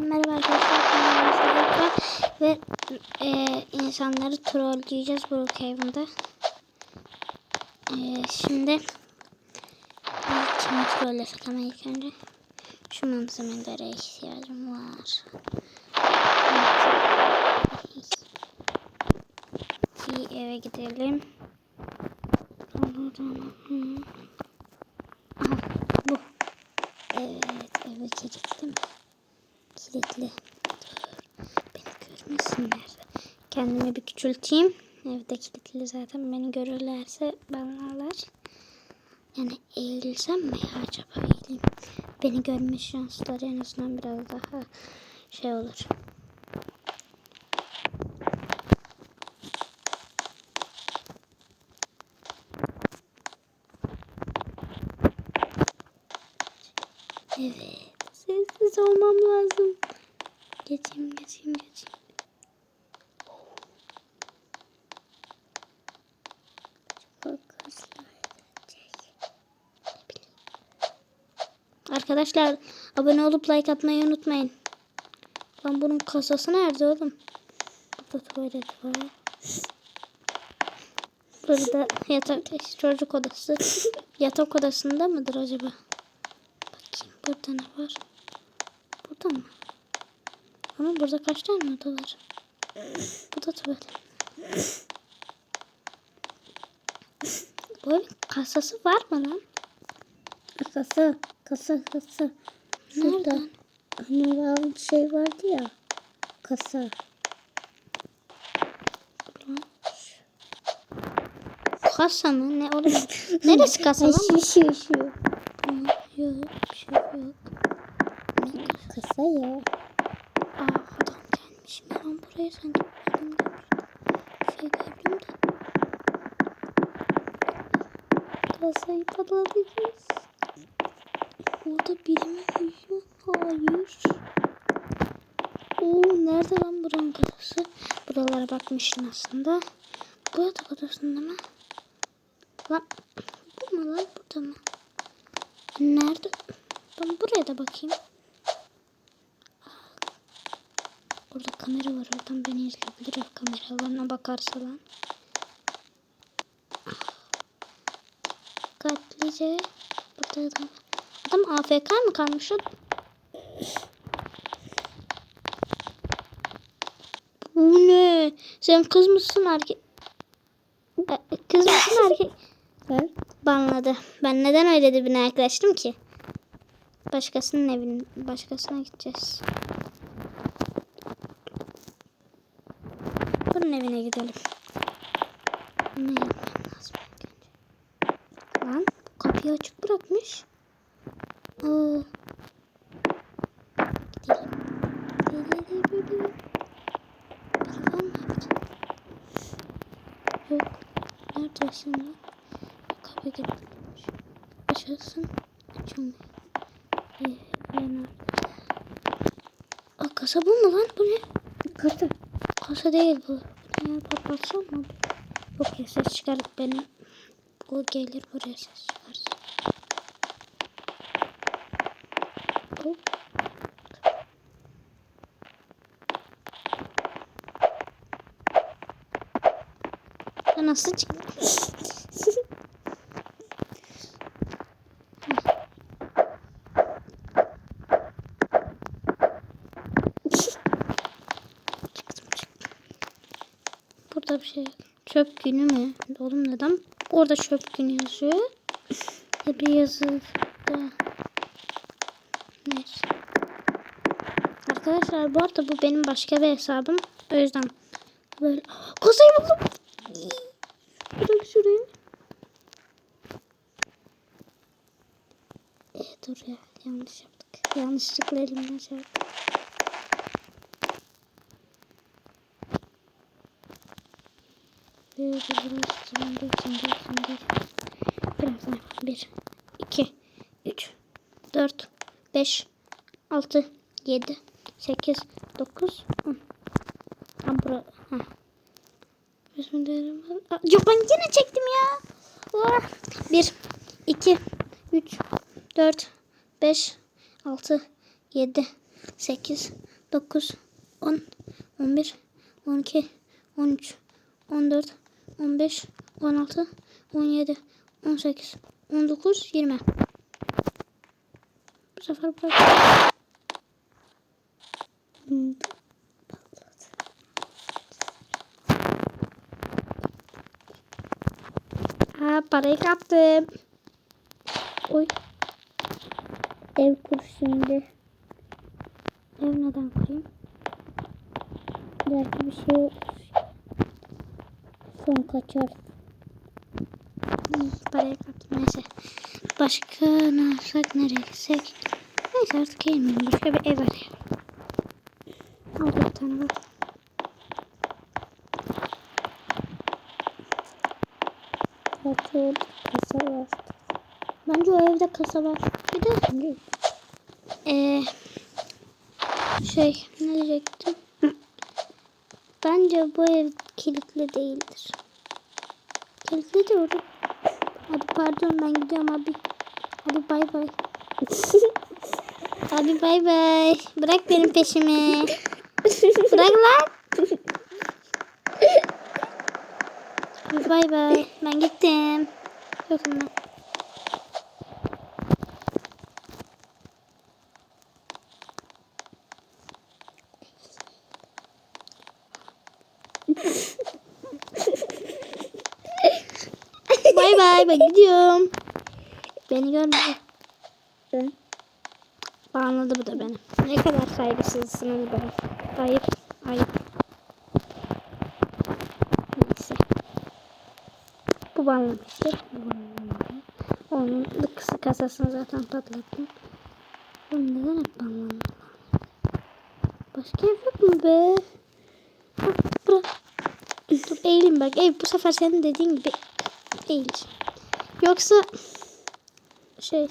Merhaba arkadaşlar. ve e, insanları trolleyeceğiz Brookhaven'da. E, şimdi kimi trollesek ama ilk önce şu malzemelere ihtiyacım var. Evet. Bir eve gidelim. Aha, bu. Evet eve kilitledim. Kilitli. Beni görmesinler. Kendimi bir küçülteyim. Evde kilitli zaten. Beni görürlerse banlarlar. Yani eğilsem mi acaba eğileyim? Beni görme şansları en azından biraz daha şey olur. Evet. Sessiz olmam lazım. Geçeyim, geçeyim, geçeyim. Arkadaşlar abone olup like atmayı unutmayın. Lan bunun kasası nerede oğlum? Burada tuvalet var. Burada yatak çocuk odası. Yatak odasında mıdır acaba? Bakayım burada ne var? Burada mı? Ama burada kaç tane oda var? Bu da tuvalet. Bu kasası var mı lan? Kasa, kasa, kasa. Şurada hani round şey vardı ya. Kasa. Kasa mı? Ne oğlum? Neresi kasa lan? şu şu şu. Aa, Yok bir şey yok. Kasa ya. Aa adam gelmiş. Ben buraya sanki adam gelmiş. Bir şey gördüm de. Kasayı patlatacağız. Orada biri mi uyuyor? Hayır. Oo nerede lan buranın kasası? Buralara bakmıştım aslında. Bu yatak odasında mı? Lan bu mu lan burada mı? Nerede? Ben buraya da bakayım. Burada kamera var. Oradan beni izleyebilir. Kameralarına bakarsa lan. Dikkatlice. Burada adam. Adam AFK mı kalmış? Bu ne? Sen kız mısın erkek? E, Kız mısın erkek? Ben Banladı. Ben neden öyle dibine yaklaştım ki? Başkasının evine, başkasına gideceğiz. Evine gidelim. Ne yapmam lazım? Lan kapıyı açık bırakmış. Aa. Gidelim. Yok. Neredesin lan? Kapı kilitlenmiş. Açılsın. Açılmıyor. Ee, ben nerede? Kasa bu mu lan? Bu ne? kasa. Kasa değil bu. Bu ya? Patlatsam mı? Yok ya ses çıkarıp beni. O gelir buraya ses çıkarsın. Ya Nasıl çıktı? Burada bir şey. Çöp günü mü? Oğlum neden orada çöp günü yazıyor? Ya bir yazı da. Neyse. Arkadaşlar bu arada bu benim başka bir hesabım. O yüzden böyle kasayı buldum. Bırak şuraya. E, dur ya yanlış yaptık. Yanlışlıkla elimden şey yaptık. Bir, bir, bir, bir, bir, bir. Birazdan bir, iki, üç, dört, beş, altı, yedi, sekiz, dokuz, on. Tam bura. Ha. Bismillahirrahmanirrahim. Yok ben yine çektim ya. Ah. Bir, iki, üç, dört, beş, altı, yedi, 8, 9, 10, 11, 12, 13, 14, 15, 16, 17, 18, 19, 20. Bu sefer bırak. Ha parayı kaptım. Oy Ev kur şimdi. ev neden kurayım? Belki bir şey. Son kaçar. Parayı kaptım neyse. Başka ne yapsak nereye gitsek? Neyse artık gelmiyorum. Başka bir ev arayalım. Bir tane. Belki orada kasa var. Bence o evde kasa var. Bir de eee şey ne diyecektim? Bence bu ev kilitli değildir. Kilitli de olur. Hadi pardon ben gidiyorum abi. Hadi bay bay. Abi bay bay. Bırak benim peşimi. Bırak lan. Hadi bay bay. Ben gittim. Yokum ben. Bay bay gidiyorum. Beni görmedi. Ben bu da beni. Ne kadar saygısızsınız bana. Ayıp, ayıp. Neyse. Bu bağlamadı. Onun kısa kasasını zaten patlattım. Bu neden hep bağlandı? Başka ev yok mu be? Bak bırak. Dur eğilim bak. Ev bu sefer senin dediğin gibi eğil. Yoksa şey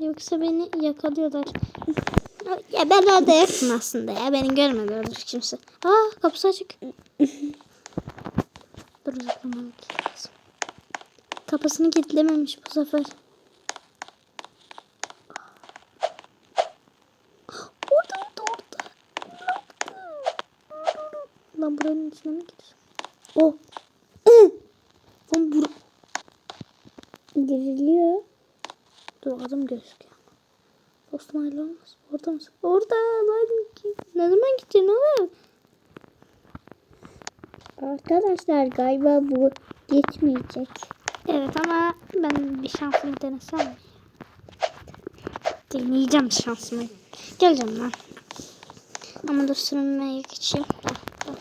Yoksa beni yakalıyorlar. Ya ben orada yokum aslında ya. Beni görmedi orada kimse. Aa kapısı açık. Dur uzaklamam lazım. Kapısını kilitlememiş bu sefer. Orada orada orada. Lan buranın içine mi gidiyor? Oh. Lan bur giriliyor. Dur adım gözüküyor. Dostum öyle olmaz. Orada mısın? Orada lan. Ne zaman gideceksin oğlum? Arkadaşlar galiba bu geçmeyecek. Evet ama ben bir şansımı denesem mi? Deneyeceğim şansımı. Geleceğim lan. Ama dur sürünmeye geçeyim. Dur, dur.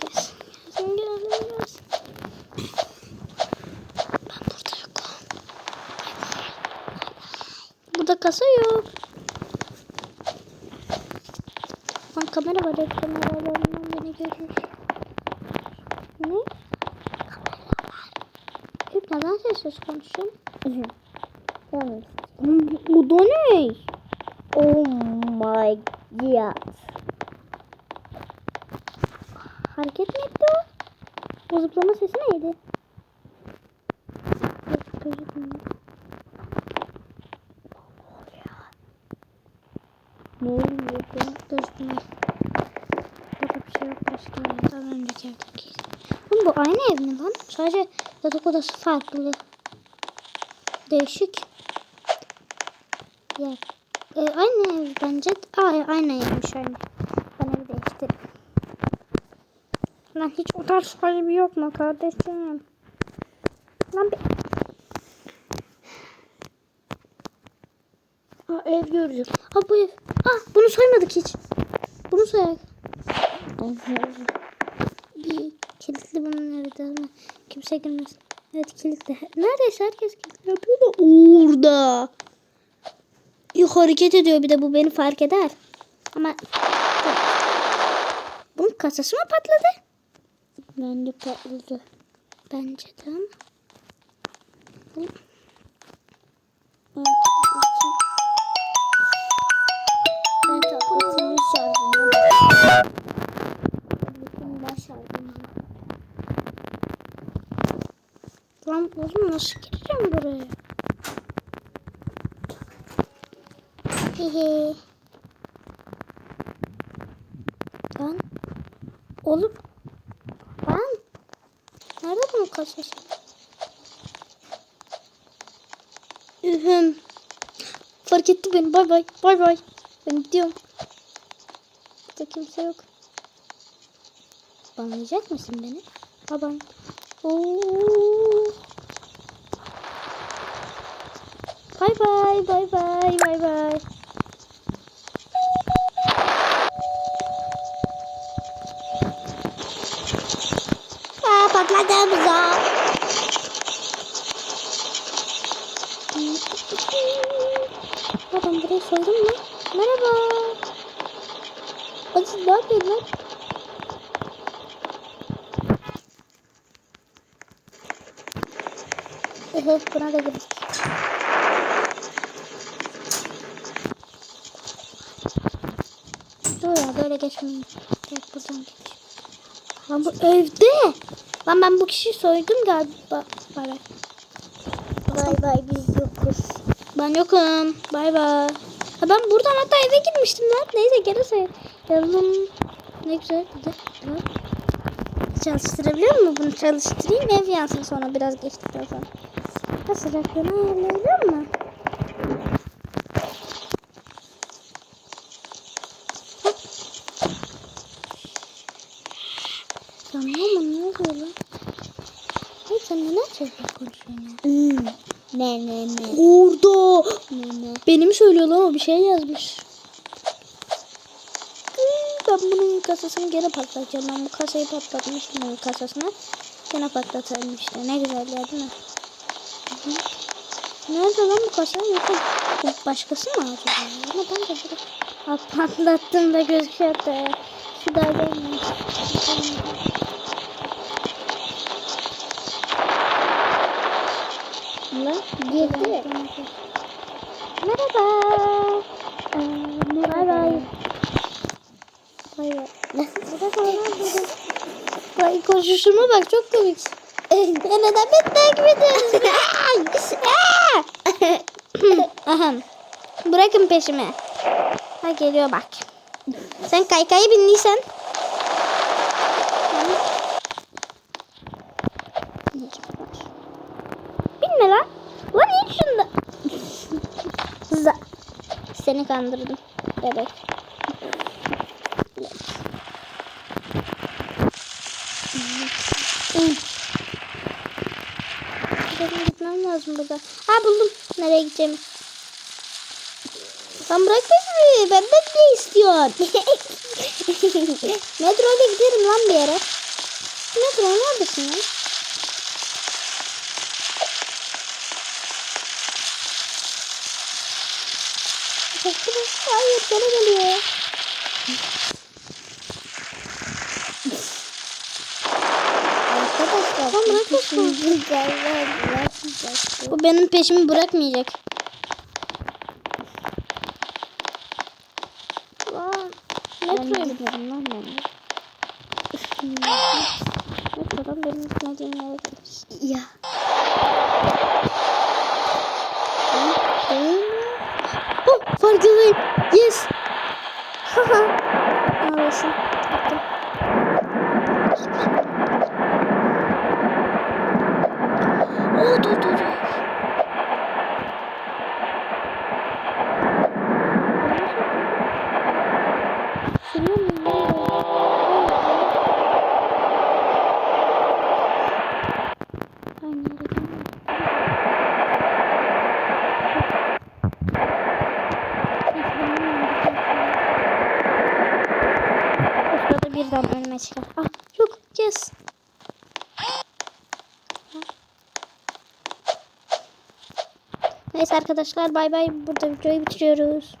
Gelsin, gelsin, gelsin, gelsin. Ben burada yokum. Burada kasa yok. Lan kamera var. Hep kameralarından beni görür. Ne? Hep neden sessiz konuşuyorsun? Yalnız. Bu, da ne? Oh my god. Hareket mi etti o? O zıplama sesi neydi? Gözükmüyor. Ne oluyor? Gözükmüyor. Burada bir şey yok. Başka yer. Az önceki evdeki. Oğlum bu aynı ev mi lan? Sadece yatak odası farklı. Değişik. Yer. E, aynı ev bence. Aa, aynı evmiş aynı. Ben evi değiştirdim. Lan hiç o tarz sahibi yok mu kardeşim? Lan bir... Aa, ev gördüm. Ha bu ev. Ah bunu saymadık hiç. Bunu sayak. Bir kilitli bunun evi ama kimse girmesin. Evet kilitli. Neredeyse herkes kilitli. Bu da orada. Yok hareket ediyor bir de bu beni fark eder. Ama bunun kasası mı patladı? Bence patladı. Bence de ama. Ben tabletimi şarjına Tabletim baş şarjına Lan oğlum nasıl gireceğim buraya? Hehe. Lan. Oğlum. Lan. Nerede bunun kasası? Ühüm. Fark etti beni. Bay bay. Bay bay. Ben gidiyorum. Burada kimse yok. Banlayacak mısın beni? Babam. Oo. Bay bay. Bay bay. Bay bay. Aa, patladı buza. Babam burayı soydun mu? Merhaba. Hadi siz ne yapıyorsun lan? Ehe buna da girdik. Dur ya böyle geçmeyin. Direkt buradan geç. Lan bu evde. Lan ben bu kişiyi soydum galiba. Bay bay. Bay bay biz yokuz. Ben yokum. Bay bay. Ha ben buradan hatta eve girmiştim lan. Neyse gene say. Yazılım ne güzel. Çalıştırabiliyor mu bunu? Çalıştırayım ev yansın sonra biraz geçtikten sonra. Sıcaklığını ayarlayabiliyor mu? Hop. Tamam ama ne oluyor? Hey sen neden çocuk konuşuyorsun? Hmm. Ne ne ne. Orada. Ne ne. Benim söylüyor o bir şey yazmış. Ben bunun kasasını gene patlatacağım. Ben bu kasayı patlatmıştım onun kasasını. Gene patlatalım işte. Ne güzel ya değil mi? Nerede lan bu kasa? Yok. Bu başkası mı acaba? Ama ben de burada patlattım da gözüküyor da. Şu da gelmiş. Lan girdi. Merhaba. Bay bay. Bay bay. Vay koşuşuma bak çok komik. Ya neden beni takip ediyorsunuz? Ahem. Bırakın peşimi. Ha geliyor bak. Sen kaykayı bindiysen. Binme lan. Lan in şunda. Seni kandırdım. Bebek. İn. Benim gitmem lazım burada. Ha buldum. Nereye gideceğimi. Lan bırak beni. Benden ne istiyorsun? Metroyla giderim lan bir yere. Metro neredesin lan? Hayır bana geliyor. Arkadaşlar. Tamam, bırakıyorsun. Şimdi Bu benim peşimi bırakmayacak. Lan metroya giderim lan ben. Metrodan benim gitmediğim yere. Ya. Oh farkındayım. Yes. Haha. Ağlasın. Gittim. Oh dur dur dur. Sürüyor muyum? Aynı yere gelmedim. O sırada birden önüme çıkar. Ah yok yes. Neyse arkadaşlar bay bay. Burada videoyu bitiriyoruz.